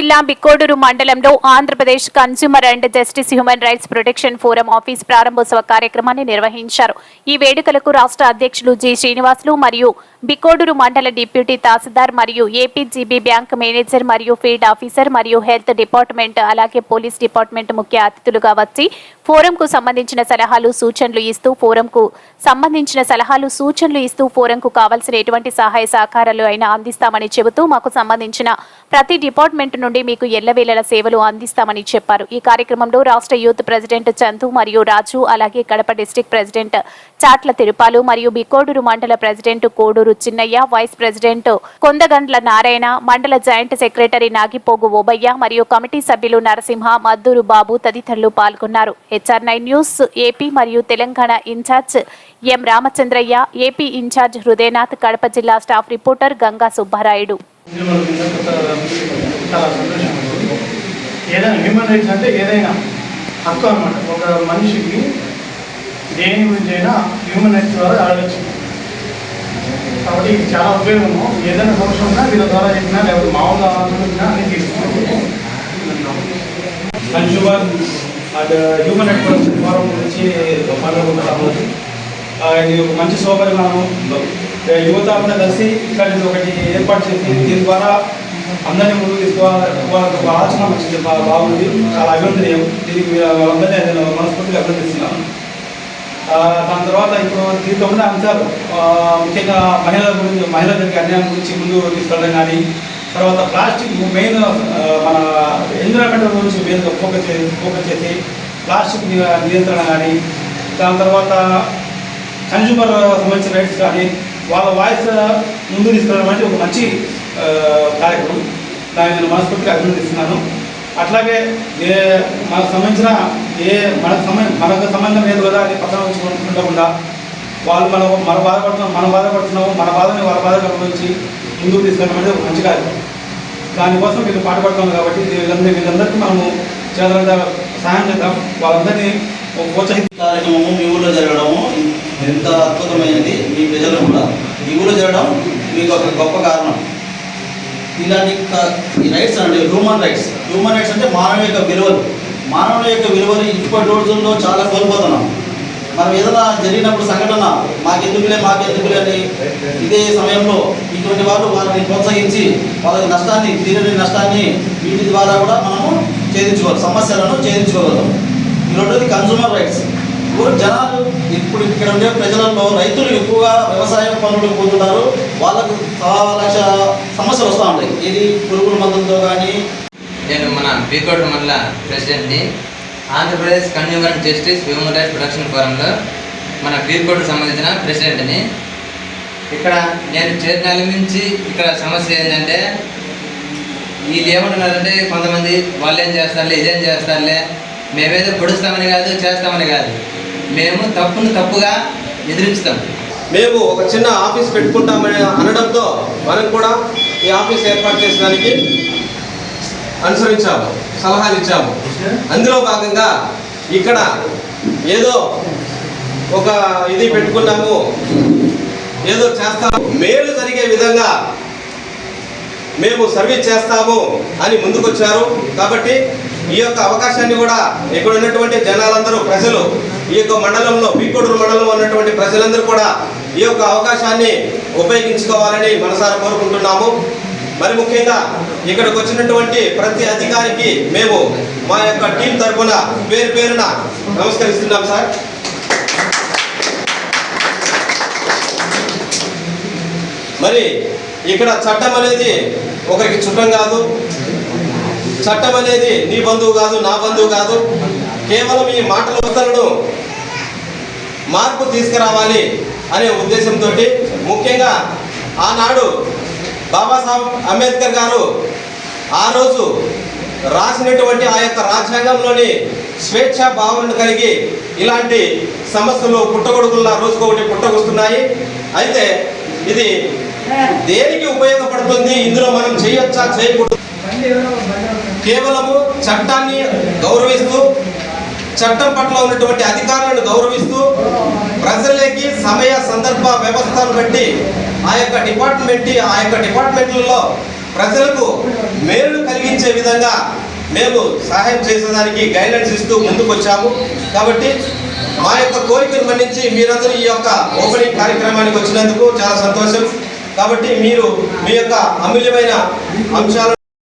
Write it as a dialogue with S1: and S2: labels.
S1: జిల్లా బిక్కోడూరు మండలంలో Andhra Pradesh consumer and justice human rights protection forum office ప్రారంభోత్సవ కార్యక్రమాన్ని నిర్వహించారు. ఈ వేడుకలకు రాష్ట్ర అధ్యక్షులు జి శ్రీనివాసులు మరియు బికోడూరు మండల డిప్యూటీ తహసీల్దార్ మరియు ఏపీజీబీ బ్యాంక్ మేనేజర్ మరియు ఫీల్డ్ ఆఫీసర్ మరియు హెల్త్ డిపార్ట్మెంట్ అలాగే పోలీస్ డిపార్ట్మెంట్ ముఖ్య అతిథులుగా వచ్చి ఫోరంకు సంబంధించిన సలహాలు సూచనలు ఇస్తూ ఫోరంకు సంబంధించిన సలహాలు సూచనలు ఇస్తూ ఫోరంకు కావాల్సిన ఎటువంటి సహాయ సహకారాలు అయినా అందిస్తామని చెబుతూ మాకు సంబంధించిన ప్రతి డిపార్ట్మెంట్ నుండి మీకు ఎల్లవేళల సేవలు అందిస్తామని చెప్పారు. ఈ కార్యక్రమంలో రాష్ట్ర యూత్ ప్రెసిడెంట్ చందు మరియు రాజు అలాగే కడప డిస్టిక్ ప్రెసిడెంట్ చాట్ల తిరుపాలు మరియు Bikoduru mandal president Koduru Chinnaiah vice president Kondagandla Narayana mandal joint secretary నాగిపోగు Obaiah మరియు కమిటీ సభ్యులు నరసింహ మద్దూరు బాబు తదితరులు పాల్గొన్నారు. హెచ్ఆర్ నైన్ న్యూస్ ఏపీ మరియు Telangana incharge M Ramachandraiah AP incharge Hridayanath Kadapa జిల్లా స్టాఫ్ రిపోర్టర్ గంగా సుబ్బారాయుడు.
S2: ఏదైనా హ్యూమన్ రైట్స్ అంటే ఏదైనా హక్కు అనమాట ఒక మనిషికి దేని గురించి అయినా హ్యూమన్ రైట్స్ ద్వారా అడగచ్చు కాబట్టి ఇది చాలా ఉపయోగము. ఏదైనా సమస్య ఉన్నా వీళ్ళ ద్వారా చెప్పినా లేకపోతే మామూలు ఆలోచించినా అని తీసుకుంటాము
S3: consumer and human network forum గురించి మాట్లాడుకుంటున్నాము ఇది ఒక మంచి సౌకర్యం యువత అంతా కలిసి ఇక్కడ ఒకటి ఏర్పాటు చేసి దీని ద్వారా అందరినీ ముందుకు తీసుకోవాలి ఒక ఆలోచన వచ్చింది. బాగుంది. చాలా అభినందనీయం. దీనికి వాళ్ళందరినీ మనస్ఫూర్తిగా అభినందిస్తున్నాను. దాని తర్వాత ఇప్పుడు దీంట్లో ఉన్న అంశాలు ముఖ్యంగా మహిళల గురించి మహిళల దగ్గర అన్యాయం గురించి ముందు తీసుకెళ్ళడం కానీ తర్వాత ప్లాస్టిక్ మెయిన్ మన ఎన్విరాన్మెంట్ గురించి మెయిన్గా ఫోకస్ చేసి ఫోకస్ చేసి ప్లాస్టిక్ నియంత్రణ కానీ దాని తర్వాత కన్జ్యూమర్ సంబంధించిన రైట్స్ కానీ వాళ్ళ వాయిస్ ముందు తీసుకెళ్ళడం అంటే ఒక మంచి కార్యక్రమం. దాన్ని నేను మనస్ఫూర్తిగా అభినందిస్తున్నాను. అట్లాగే ఏ మనకు సంబంధించిన ఏ మనకు సంబంధం మనకు సంబంధం లేదు కదా అది పక్కన ఉంచుకుంటూ ఉండకుండా వాళ్ళు మన మన బాధపడుతున్నాం మనం బాధపడుతున్నాము మన బాధని వాళ్ళ బాధ అనుభవించి ముందుకు తీసుకెళ్ళడం అనేది ఒక మంచి కార్యక్రమం దానికోసం వీళ్ళు పాటుపడుతున్నాం కాబట్టి వీళ్ళందరి వీళ్ళందరికీ మనము చేతనంగా సహాయం చేద్దాం. వాళ్ళందరినీ ఒక
S4: కార్యక్రమము మీ ఊళ్ళో జరగడము ఎంత అద్భుతమైనది మీ ప్రజలు కూడా. మీ ఊళ్ళో జరగడం మీకు ఒక గొప్ప కారణం. ఇలాంటి రైట్స్ అంటే హ్యూమన్ రైట్స్ హ్యూమన్ రైట్స్ అంటే మానవ యొక్క విలువలు. మానవుల యొక్క విలువలు ఇప్పటి రోజుల్లో చాలా కోల్పోతున్నాం. మనం ఏదైనా జరిగినప్పుడు సంఘటన మాకెందుకులే మాకెందుకులే అని ఇదే సమయంలో ఇటువంటి వాళ్ళు వారిని ప్రోత్సహించి వాళ్ళకి నష్టాన్ని తీరని నష్టాన్ని వీటి ద్వారా కూడా మనము ఛేదించుకోవాలి సమస్యలను ఛేదించుకోగలం ఈ రెండోది కన్సూమర్ రైట్స్ ఇప్పుడు జనాలు ఇప్పుడు ఇక్కడ ఉండే ప్రజలలో రైతులు ఎక్కువగా వ్యవసాయ పనులు పోతున్నారు వాళ్ళకు చాలా లక్ష సమస్యలు వస్తూ ఉంటాయి ఇది పురుగుల మందులతో కానీ
S5: నేను మన బీకోట్ మండల ప్రెసిడెంట్ని Andhra Pradesh consumer justice human rights protection ఫోరంలో మన బీకోట్కు సంబంధించిన ప్రెసిడెంట్ని. ఇక్కడ నేను చేరిన నుంచి ఇక్కడ సమస్య ఏంటంటే వీళ్ళు ఏమంటున్నారంటే కొంతమంది వాళ్ళు ఏం చేస్తారులే ఇదేం చేస్తారులే మేమేదో పొడుస్తామని కాదు చేస్తామని కాదు. మేము తప్పును తప్పుగా ఎదిరించుతాం.
S6: మేము ఒక చిన్న ఆఫీస్ పెట్టుకుంటామని అనడంతో మనం కూడా ఈ ఆఫీస్ ఏర్పాటు చేసడానికి అనుసరించాము సలహాలు ఇచ్చాము. అందులో భాగంగా ఇక్కడ ఏదో ఒక ఇది పెట్టుకున్నాము ఏదో చేస్తాము. మేలు జరిగే విధంగా మేము సర్వీస్ చేస్తాము అని ముందుకొచ్చారు. కాబట్టి ఈ యొక్క అవకాశాన్ని కూడా ఇక్కడ ఉన్నటువంటి జనాలందరూ ప్రజలు ఈ యొక్క మండలంలో బీకోడూరు మండలంలో ఉన్నటువంటి ప్రజలందరూ కూడా ఈ యొక్క అవకాశాన్ని ఉపయోగించుకోవాలని మనసారా కోరుకుంటున్నాము. మరి ముఖ్యంగా ఇక్కడికి వచ్చినటువంటి ప్రతి అధికారికి మేము మా యొక్క టీం తరఫున పేరు పేరున నమస్కరిస్తున్నాం సార్. మరి ఇక్కడ చట్టం అనేది ఒకరికి చుట్టం కాదు చట్టం అనేది నీ బంధువు కాదు నా బంధువు కాదు. కేవలం ఈ మాటల వస్తలను మార్పు తీసుకురావాలి అనే ఉద్దేశంతో ముఖ్యంగా ఆనాడు బాబాసాహెబ్ అంబేద్కర్ గారు ఆ రోజు రాసినటువంటి ఆ యొక్క రాజ్యాంగంలోని స్వేచ్ఛ భావనను కలిగి ఇలాంటి సమస్యలు పుట్టగొడుగుల్లా రోజుకొకటి పుట్టగొస్తున్నాయి. అయితే ఇది దేనికి ఉపయోగపడుతుంది? ఇందులో మనం చేయొచ్చా? చేయకూడదు. కేవలము చట్టాన్ని గౌరవిస్తూ చట్టం పట్ల ఉన్నటువంటి అధికారులను గౌరవిస్తూ ప్రజలకి సమయ సందర్భ వ్యవస్థను బట్టి ఆ యొక్క డిపార్ట్మెంట్ ఆ యొక్క డిపార్ట్మెంట్లలో ప్రజలకు మేలు కలిగించే విధంగా మేము సహాయం చేసేదానికి గైడ్లైన్స్ ఇస్తూ ముందుకు వచ్చాము కాబట్టి మా యొక్క కోరికను మన్నించి మీరందరూ ఈ యొక్క ఓపెనింగ్ కార్యక్రమానికి వచ్చినందుకు చాలా సంతోషం. కాబట్టి మీరు మీ యొక్క అమూల్యమైన అంశాలను